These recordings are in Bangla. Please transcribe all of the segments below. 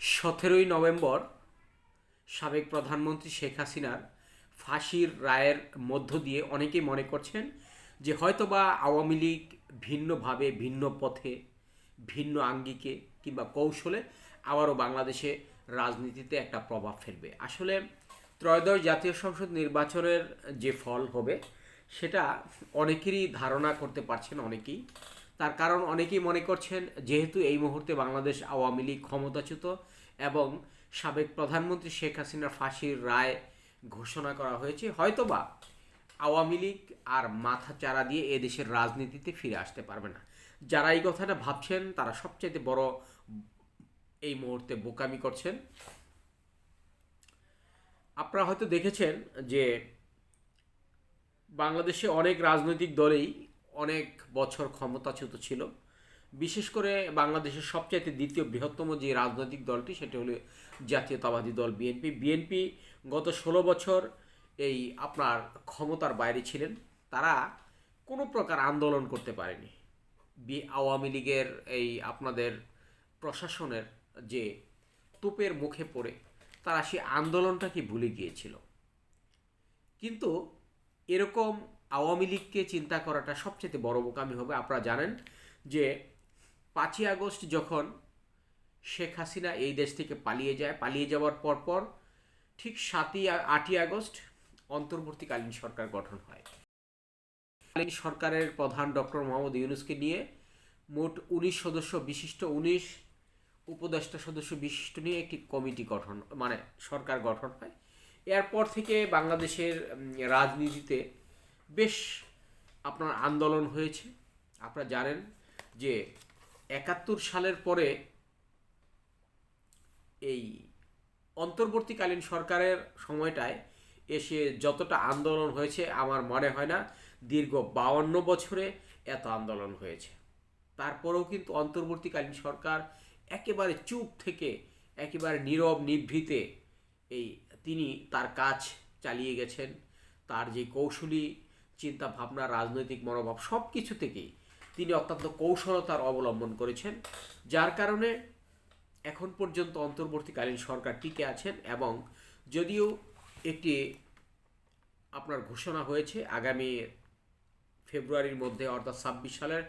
সতেরোই নভেম্বর সাবেক প্রধানমন্ত্রী শেখ হাসিনার ফাঁসির রায়ের মধ্য দিয়ে অনেকেই মনে করছেন যে হয়তোবা আওয়ামী লীগ ভিন্নভাবে, ভিন্ন পথে, ভিন্ন আঙ্গিকে কিংবা কৌশলে আবারও বাংলাদেশে রাজনীতিতে একটা প্রভাব ফেলবে। আসলে ত্রয়োদশ জাতীয় সংসদ নির্বাচনের যে ফল হবে, সেটা অনেকেরই ধারণা করতে পারছেন, অনেকেই। তার কারণ অনেকেই মনে করছেন, যেহেতু এই মুহূর্তে বাংলাদেশ আওয়ামী লীগ ক্ষমতাচ্যুত এবং সাবেক প্রধানমন্ত্রী শেখ হাসিনার ফাঁসির রায় ঘোষণা করা হয়েছে, হয়তোবা আওয়ামী লীগ আর মাথা চারা দিয়ে এ দেশের রাজনীতিতে ফিরে আসতে পারবে না। যারা এই কথাটা ভাবছেন, তারা সবচেয়ে বড় এই মুহূর্তে বোকামি করছেন। আপনারা হয়তো দেখেছেন যে বাংলাদেশে অনেক রাজনৈতিক দলেই অনেক বছর ক্ষমতাচ্যুত ছিল। বিশেষ করে বাংলাদেশের সবচাইতে দ্বিতীয় বৃহত্তম যে রাজনৈতিক দলটি, সেটি হলো জাতীয়তাবাদী দল বিএনপি। বিএনপি গত ষোলো বছর এই আপনার ক্ষমতার বাইরে ছিলেন। তারা কোনো প্রকার আন্দোলন করতে পারেনি। বি আওয়ামী লীগের এই আপনাদের প্রশাসনের যে তোপের মুখে পড়ে, তারা সেই আন্দোলনটাকে ভুলে গিয়েছিল? কিন্তু এরকম আওয়ামী লীগকে চিন্তা করাটা সবচেয়ে বড় বোকামি হবে। আপনারা জানেন যে পাঁচই আগস্ট যখন শেখ হাসিনা এই দেশ থেকে পালিয়ে যায়, পালিয়ে যাওয়ার পরপর ঠিক সাতই আটই আগস্ট অন্তর্বর্তীকালীন সরকার গঠন হয়। সরকারের প্রধান ডক্টর মোহাম্মদ ইউনুসকে নিয়ে মোট উনিশ সদস্য বিশিষ্ট, উনিশ উপদেষ্টা সদস্য বিশিষ্ট নিয়ে একটি কমিটি গঠন মানে সরকার গঠন হয়। এরপর থেকে বাংলাদেশের রাজনীতিতে বেশ আপনার আন্দোলন হয়েছে। আপনারা জানেন যে একাত্তর সালের পরে এই অন্তর্বর্তীকালীন সরকারের সময়টায় এসে যতটা আন্দোলন হয়েছে আমার মনে হয় না, দীর্ঘ বাউন্ন বছরে এত আন্দোলন হয়েছে। তারপরেও কিন্তু অন্তর্বর্তীকালীন সরকার একেবারে চুপ থেকে, একেবারে নীরব নিভৃতে এই তিনি তার কাজ চালিয়ে গেছেন। তার যে কৌশলী চিন্তা ভাবনা, রাজনৈতিক মনোভাব সব কিছু থেকেই তিনি অত্যন্ত কৌশলতার অবলম্বন করেছেন, যার কারণে এখন পর্যন্ত অন্তর্বর্তীকালীন সরকার টিকে আছেন এবং যদিও একটি আপনার ঘোষণা হয়েছে, আগামী ফেব্রুয়ারির মধ্যে অর্থাৎ ছাব্বিশ সালের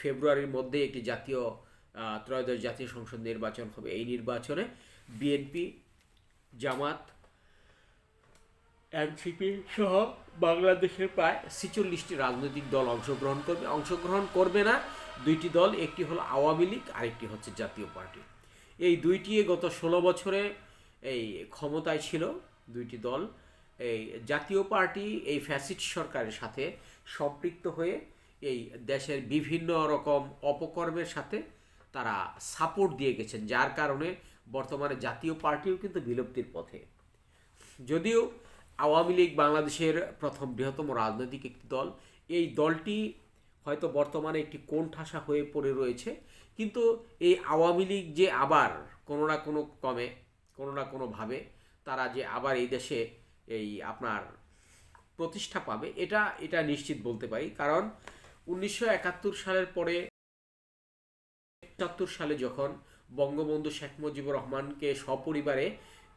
ফেব্রুয়ারির মধ্যে একটি জাতীয় ত্রয়োদশ জাতীয় সংসদ নির্বাচন হবে। এই নির্বাচনে বিএনপি, জামাত, এনসিপি সহ বাংলাদেশের প্রায় ছেচল্লিশটি রাজনৈতিক দল অংশগ্রহণ করবে। অংশগ্রহণ করবে না, দুইটি দল, একটি হলো আওয়ামী লীগ, আরেকটি হচ্ছে জাতীয় পার্টি। এই দুইটি গত ষোলো বছরে এই ক্ষমতায় ছিল দুইটি দল। এই জাতীয় পার্টি, এই ফ্যাসিড সরকারের সাথে সম্পৃক্ত হয়ে এই দেশের বিভিন্ন রকম অপকর্মের সাথে তারা সাপোর্ট দিয়ে গেছেন, যার কারণে বর্তমানে জাতীয় পার্টিও কিন্তু বিলুপ্তির পথে। যদিও আওয়ামী লীগ বাংলাদেশের প্রথম বৃহত্তম রাজনৈতিক একটি দল। এই দলটি হয়তো বর্তমানে একটি কোণঠাসা হয়ে পড়ে রয়েছে। কিন্তু এই আওয়ামী লীগ যে আবার কোনো না কোনো কমে কোনো না কোনোভাবে তারা যে আবার এই দেশে এই আপনার প্রতিষ্ঠা পাবে, এটা এটা নিশ্চিত বলতে পারি। কারণ উনিশশো একাত্তর সালের পরে পঁচাত্তর সালে যখন বঙ্গবন্ধু শেখ মুজিবুর রহমানকে সপরিবারে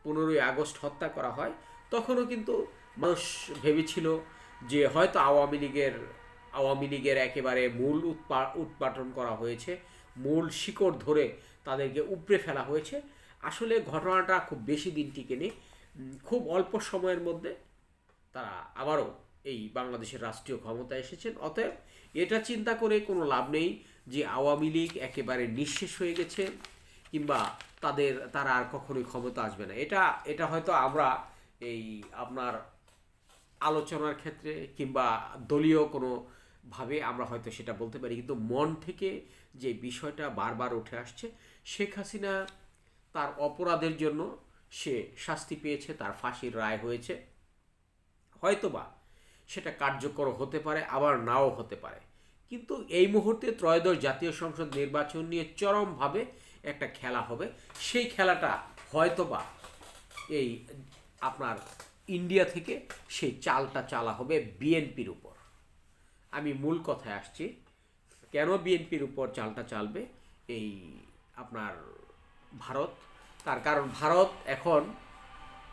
পনেরোই আগস্ট হত্যা করা হয় তখনও কিন্তু মানুষ ভেবেছিল যে হয়তো আওয়ামী লীগের আওয়ামী লীগের একেবারে মূল উৎপা উৎপাটন করা হয়েছে মূল শিকড় ধরে তাদেরকে উপড়ে ফেলা হয়েছে। আসলে ঘটনাটা খুব বেশি দিন টিকেনি। উম, খুব অল্প সময়ের মধ্যে তারা আবারও এই বাংলাদেশের রাষ্ট্রীয় ক্ষমতায় এসেছেন। অতএব এটা চিন্তা করে কোনো লাভ নেই যে আওয়ামী লীগ একেবারে নিঃশেষ হয়ে গেছে কিংবা তাদের তারা আর কখনোই ক্ষমতা আসবে না। এটা এটা হয়তো আমরা এই আপনার আলোচনার ক্ষেত্রে কিংবা দলীয় কোনো ভাবে আমরা হয়তো সেটা বলতে পারি, কিন্তু মন থেকে যে বিষয়টা বারবার উঠে আসছে, শেখ হাসিনা তার অপরাধের জন্য সে শাস্তি পেয়েছে, তার ফাঁসির রায় হয়েছে। হয়তোবা সেটা কার্যকর হতে পারে, আবার নাও হতে পারে। কিন্তু এই মুহূর্তে ত্রয়োদশ জাতীয় সংসদ নির্বাচন নিয়ে চরমভাবে একটা খেলা হবে। সেই খেলাটা হয়তোবা এই আপনার ইন্ডিয়া থেকে সেই চালটা চালা হবে বিএনপির উপর। আমি মূল কথায় আসছি, কেন বিএনপির উপর চালটা চালবে? এই আপনার ভারত, তার কারণ ভারত এখন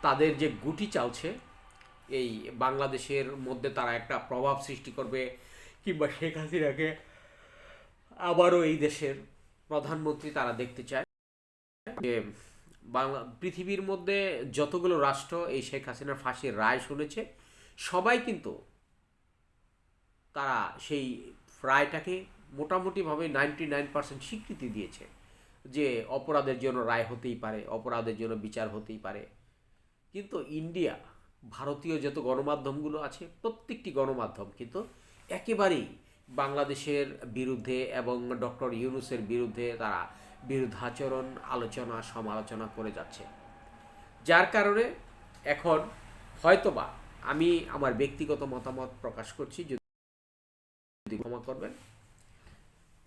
তাদের যে গুটি চালছে, এই বাংলাদেশের মধ্যে তারা একটা প্রভাব সৃষ্টি করবে, কিংবা শেখ হাসিনাকে আবারও এই দেশের প্রধানমন্ত্রী তারা দেখতে চায়। যে বাংলা, পৃথিবীর মধ্যে যতগুলো রাষ্ট্র এই শেখ হাসিনার ফাঁসির রায় শুনেছে, সবাই কিন্তু তারা সেই রায়টাকে মোটামুটিভাবে নাইনটি নাইন পার্সেন্ট স্বীকৃতি দিয়েছে যে অপরাধের জন্য রায় হতেই পারে, অপরাধের জন্য বিচার হতেই পারে। কিন্তু ইন্ডিয়া, ভারতীয় যত গণমাধ্যমগুলো আছে, প্রত্যেকটি গণমাধ্যম কিন্তু একেবারেই বাংলাদেশের বিরুদ্ধে এবং ডক্টর ইউনুসের বিরুদ্ধে তারা বিরুদ্ধাচরণ, আলোচনা, সমালোচনা করে যাচ্ছে। যার কারণে এখন হয়তোবা আমি আমার ব্যক্তিগত মতামত প্রকাশ করছি, যদি ক্ষমা করবেন।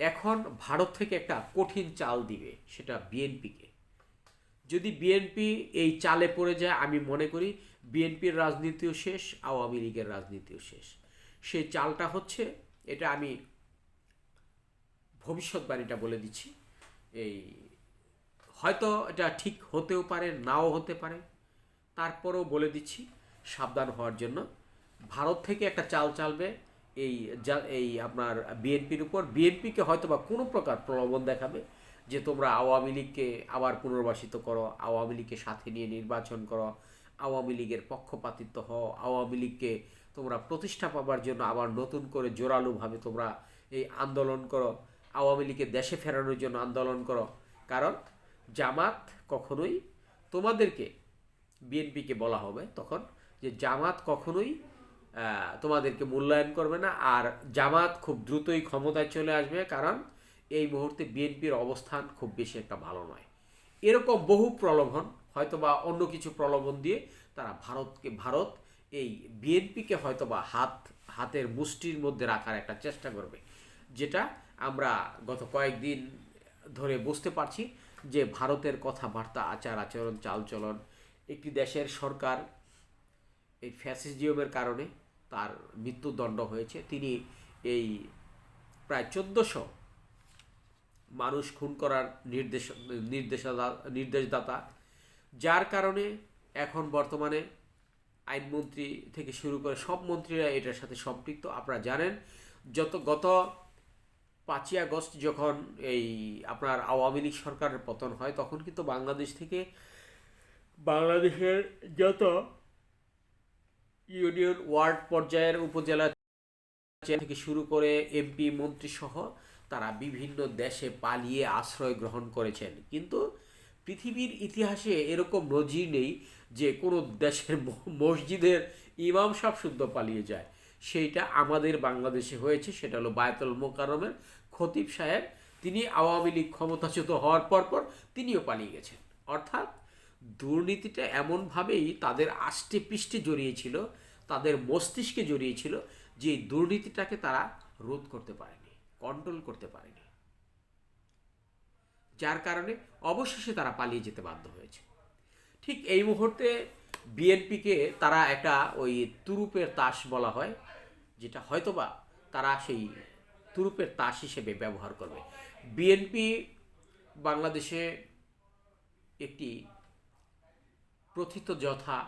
এখন ভারত থেকে একটা কঠিন চাল দিবে, সেটা বিএনপিকে। যদি বিএনপি এই চালে পড়ে যায়, আমি মনে করি বিএনপির রাজনীতিও শেষ, আওয়ামী লীগের রাজনীতিও শেষ। সেই চালটা হচ্ছে, এটা আমি ভবিষ্যৎবাণীটা বলে দিচ্ছি এই, হয়তো এটা ঠিক হতেও পারে, নাও হতে পারে। তারপরেও বলে দিচ্ছি, সাবধান হওয়ার জন্য। ভারত থেকে একটা চাল চালবে এই যা এই আপনার বিএনপির উপর। বিএনপিকে হয়তো বা কোনো প্রকার প্রলোভন দেখাবে যে তোমরা আওয়ামী লীগকে আবার পুনর্বাসিত করো, আওয়ামী লীগকে সাথে নিয়ে নির্বাচন করো, আওয়ামী লীগের পক্ষপাতিত্ব হও, আওয়ামী লীগকে তোমরা প্রতিষ্ঠা পাবার জন্য আবার নতুন করে জোরালোভাবে তোমরা এই আন্দোলন করো। আওয়ামী লীগকে দেশে ফেরানোর জন্য আন্দোলন করো। কারণ জামাত কখনোই তোমাদেরকে বিএনপিকে বলা হবে তখন যে জামাত কখনোই তোমাদেরকে মূল্যায়ন করবে না। আর জামাত খুব দ্রুতই ক্ষমতায় চলে আসবে কারণ এই মুহূর্তে বিএনপির অবস্থান খুব বেশি একটা ভালো নয়। এরকম বহু প্রলোভন, হয়তোবা অন্য কিছু প্রলোভন দিয়ে তারা ভারতকে, ভারত এই বিএনপিকে হয়তোবা হাত, হাতের মুষ্টির মধ্যে রাখার একটা চেষ্টা করবে। যেটা আমরা গত কয়েকদিন ধরে বুঝতে পারছি যে ভারতের কথাবার্তা, আচার আচরণ, চালচলন, একটি দেশের সরকার এই ফ্যাসিজিয়ামের কারণে তার মৃত্যুদণ্ড হয়েছে। তিনি এই প্রায় চোদ্দোশো মানুষ খুন করার নির্দেশ, নির্দেশদা, নির্দেশদাতা, যার কারণে এখন বর্তমানে আইনমন্ত্রী থেকে শুরু করে সব মন্ত্রীরা এটার সাথে সম্পৃক্ত। আপনারা জানেন, যত গত পাঁচই আগস্ট যখন এই আপনার আওয়ামী লীগ সরকারের পতন হয়, তখন কিন্তু বাংলাদেশ থেকে বাংলাদেশের যত ইউনিয়ন ওয়ার্ড পর্যায়ের উপজেলা থেকে শুরু করে এমপি, মন্ত্রী সহ তারা বিভিন্ন দেশে পালিয়ে আশ্রয় গ্রহণ করেছেন। কিন্তু পৃথিবীর ইতিহাসে এরকম নজির নেই যে কোনো দেশের মসজিদের ইমাম সাহেব শুদ্ধ পালিয়ে যায়। সেইটা আমাদের বাংলাদেশে হয়েছে, সেটা হলো বায়তুল মোকারমের খতিব সাহেব, তিনি আওয়ামী লীগ ক্ষমতাচ্যুত হওয়ার পর পর তিনিও পালিয়ে গেছেন। অর্থাৎ দুর্নীতিটা এমনভাবেই তাদের আষ্টে পৃষ্ঠে জড়িয়েছিল, তাদের মস্তিষ্কে জড়িয়েছিল, যে দুর্নীতিটাকে তারা রোধ করতে পারেনি কন্ট্রোল করতে পারেনি। যার কারণে অবশেষে তারা পালিয়ে যেতে বাধ্য হয়েছে। ঠিক এই মুহূর্তে বিএনপিকে তারা একটা ওই তুরুপের তাস বলা হয়, যেটা হয়তোবা তারা সেই তুরুপের তাস হিসেবে ব্যবহার করবে। বিএনপি বাংলাদেশে একটি প্রথিত যথা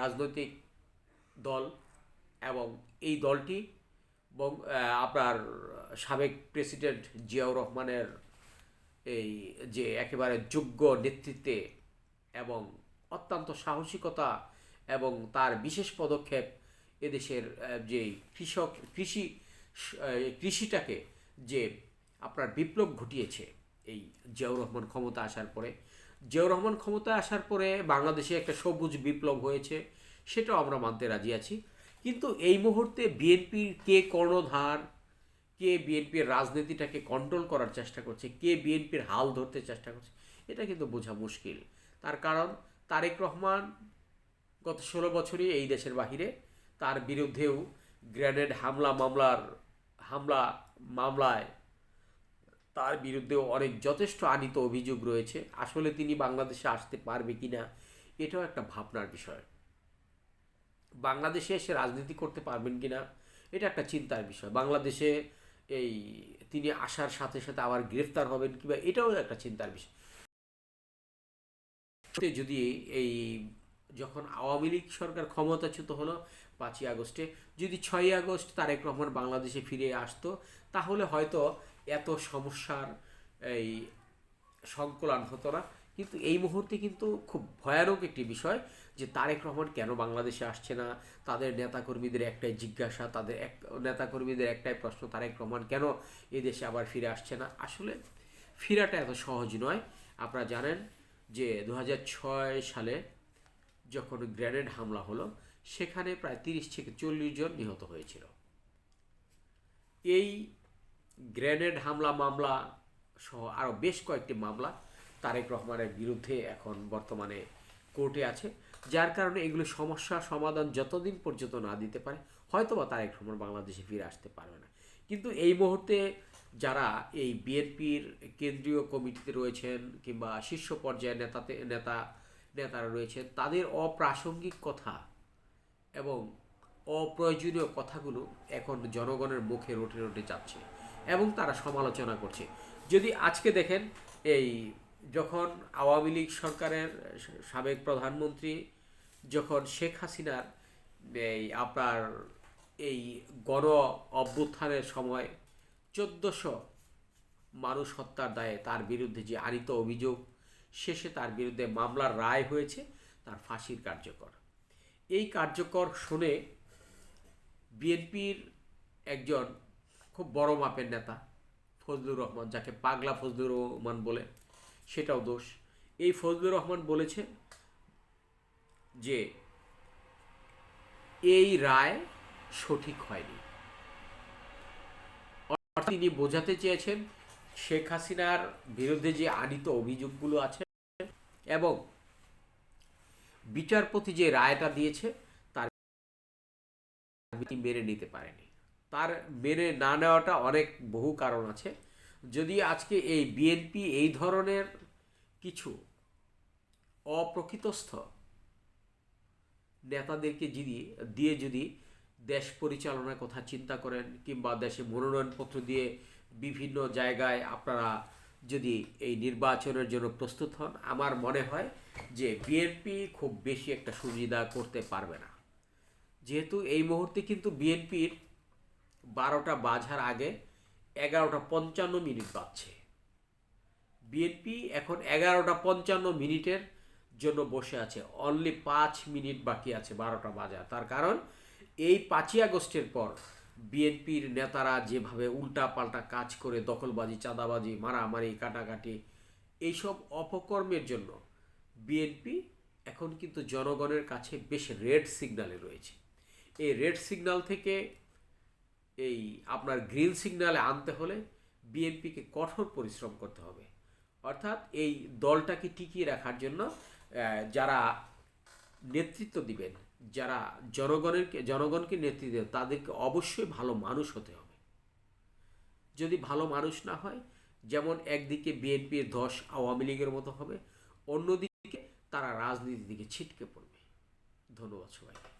রাজনৈতিক দল এবং এই দলটি আপনার সাবেক প্রেসিডেন্ট জিয়াউর রহমানের এই যে একেবারে যোগ্য নেতৃত্বে এবং অত্যন্ত সাহসিকতা এবং তার বিশেষ পদক্ষেপ এদেশের যে কৃষক, কৃষি কৃষিটাকে যে আপনার বিপ্লব ঘটিয়েছে, এই জিয়াউর রহমান ক্ষমতা আসার পরে। জিয়াউর রহমান ক্ষমতা আসার পরে বাংলাদেশে একটা সবুজ বিপ্লব হয়েছে, সেটাও আমরা মানতে রাজি আছি। কিন্তু এই মুহূর্তে বিএনপির কে কর্ণধার, কে বিএনপির রাজনীতিটাকে কন্ট্রোল করার চেষ্টা করছে, কে বিএনপির হাল ধরতে চেষ্টা করছে, এটা কিন্তু বোঝা মুশকিল। তার কারণ, তারেক রহমান গত ষোলো বছরই এই দেশের বাহিরে, তার বিরুদ্ধেও গ্রেনেড হামলা মামলার হামলা, মামলায় তার বিরুদ্ধে অনেক যথেষ্ট আনিত অভিযোগ রয়েছে। আসলে তিনি বাংলাদেশে আসতে পারবে কিনা, এটাও একটা ভাবনার বিষয়। বাংলাদেশে এসে রাজনীতি করতে পারবেন কিনা, এটা একটা চিন্তার বিষয়। বাংলাদেশে এই তিনি আসার সাথে সাথে আবার গ্রেফতার হবেন কিংবা এটাও একটা চিন্তার বিষয়। যদি এই যখন আওয়ামী লীগ সরকার ক্ষমতাচ্যুত হলো পাঁচই আগস্টে। যদি ছয়ই আগস্ট তারেক রহমান বাংলাদেশে ফিরে আসতো, তাহলে হয়তো এত সমস্যার এই সংকলন হতো না। কিন্তু এই মুহূর্তে কিন্তু খুব ভয়ানক একটি বিষয় যে তারেক রহমান কেন বাংলাদেশে আসছে না? তাদের নেতাকর্মীদের একটাই জিজ্ঞাসা, তাদের এক, নেতাকর্মীদের একটাই প্রশ্ন, তারেক রহমান কেন এদেশে আবার ফিরে আসছে না? আসলে ফিরাটা এত সহজ নয়। আপনারা জানেন যে দু হাজার ছয় সালে যখন গ্রেনেড হামলা হলো সেখানে প্রায় তিরিশ থেকে চল্লিশ জন নিহত হয়েছিল। এই গ্রেনেড হামলা মামলা সহ আরও বেশ কয়েকটি মামলা তারেক রহমানের বিরুদ্ধে এখন বর্তমানে কোর্টে আছে, যার কারণে এগুলো সমস্যা সমাধান যতদিন পর্যন্ত না দিতে পারে হয়তো বা তারেক রহমান বাংলাদেশে ফিরে আসতে পারবে না। কিন্তু এই মুহূর্তে যারা এই বিএনপির কেন্দ্রীয় কমিটিতে রয়েছেন কিংবা শীর্ষ পর্যায়ের নেতাতে, নেতা, নেতারা রয়েছেন, তাদের অপ্রাসঙ্গিক কথা এবং অপ্রয়োজনীয় কথাগুলো এখন জনগণের মুখে রোটে রোটে যাচ্ছে এবং তারা সমালোচনা করছে। যদি আজকে দেখেন, এই যখন আওয়ামী লীগ সরকারের সাবেক প্রধানমন্ত্রী যখন শেখ হাসিনার, এই আপনার এই গণ অভ্যুত্থানের সময় চোদ্দোশো মানুষ হত্যার দায়ে তার বিরুদ্ধে যে আনিত অভিযোগ, শেষে তার বিরুদ্ধে মামলার রায় হয়েছে, তার ফাঁসির কার্যকর। এই কার্যকর শুনে বিএনপির একজন খুব বড় মাপের নেতা ফজলুর রহমান, যাকে পাগলা ফজলুর রহমান বলে, সেটাও দোষ। এই ফজলুর রহমান বলেছে যে, এই রায় সঠিক হয়নি। অর্থাৎ তিনি বোঝাতে চেয়েছেন শেখ হাসিনার বিরুদ্ধে যে আনিত অভিযোগগুলো আছে এবং বিচারপতি যে রায়টা দিয়েছে, তার মেনে নিতে পারেনি। তার মেনে না নেওয়াটা অনেক বহু কারণ আছে। যদি আজকে এই বিএনপি এই ধরনের কিছু অপ্রকৃতস্থ নেতাদেরকে যদি, দিয়ে যদি দেশ পরিচালনার কথা চিন্তা করেন, কিংবা দেশে মনোনয়নপত্র দিয়ে বিভিন্ন জায়গায় আপনারা যদি এই নির্বাচনের জন্য প্রস্তুত হন, আমার মনে হয় যে বিএনপি খুব বেশি একটা সুবিধা করতে পারবে না। যেহেতু এই মুহূর্তে কিন্তু বিএনপির বারোটা বাজার আগে এগারোটা পঞ্চান্ন মিনিট বাজছে। বিএনপি এখন এগারোটা পঞ্চান্ন মিনিটের জন্য বসে আছে। অনলি পাঁচ মিনিট বাকি আছে বারোটা বাজার। তার কারণ এই পাঁচই আগস্টের পর বিএনপির নেতারা যেভাবে উল্টা পাল্টা কাজ করে, দখলবাজি, চাঁদাবাজি, মারামারি, কাটাকাটি, এইসব অপকর্মের জন্য বিএনপি এখন কিন্তু জনগণের কাছে বেশ রেড সিগনালে রয়েছে। এই রেড সিগন্যাল থেকে এই আপনার গ্রিন সিগন্যালে আনতে হলে বিএনপিকে কঠোর পরিশ্রম করতে হবে। অর্থাৎ এই দলটাকে টিকিয়ে রাখার জন্য যারা নেতৃত্ব দিবেন যারা জনগণের জনগণকে নেতৃত্ব দেয়, তাদেরকে অবশ্যই ভালো মানুষ হতে হবে। যদি ভালো মানুষ না হয়, যেমন একদিকে বিএনপির ধস আওয়ামী লীগের মতো হবে, অন্যদিকে তারা রাজনীতির দিকে ছিটকে পড়বে। ধন্যবাদ সবাই